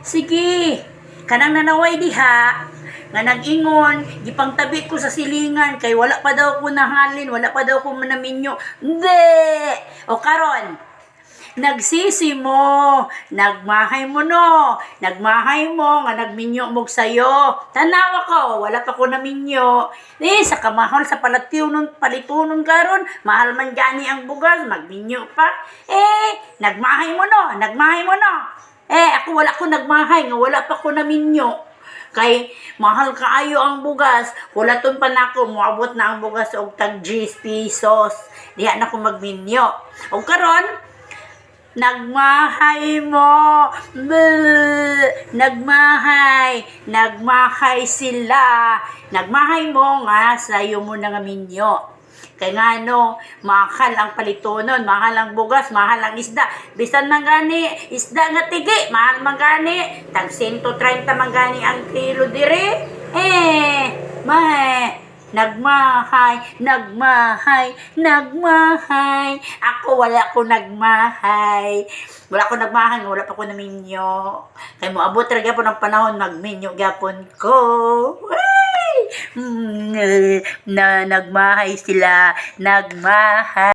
Sige, kanang nanaway diha, nga nag-ingon, gipang tabi ko sa silingan, kay wala pa daw ko nahalin, wala pa daw ko manaminyo. Hindi! O karon, nagsisi mo, nagmahay mo no, nagmahay mo, nga nagminyo mo sayo. Tanawa ko, wala pa ko naminyo. Eh, sa kamahal sa palatiunon, palitunon karon, mahal man gani ang bugas, magminyo pa. Eh, nagmahay mo no, nagmahay mo no. Eh, ako wala ko nagmahay, nga wala pa ko naminyo. Kay mahal kaayo ang bugas, wala ton pa nako moabot na ang bugas og tag 10 pesos. Diha na ko magminyo. Og karon, Nagmahay mo. Blah. Nagmahay. Nagmahay sila. Nagmahay mo nga sayo mo na nga minyo. Kaya nga no, mahal ang palitonon, mahal ang bugas, mahal ang isda. Bisan man gani, isda nga tigi, mahal man gani. Tag 130 man gani ang kilo dire. Eh, mahe. Nagmahay, nagmahay, nagmahay. Ako wala ko nagmahay. Wala ko nagmahay, wala pa ko naminyo. Kaya mo abot talaga po ng panahon, magminyo gapon ko. Ay! Mm, na, nagmahay sila, nagmahay.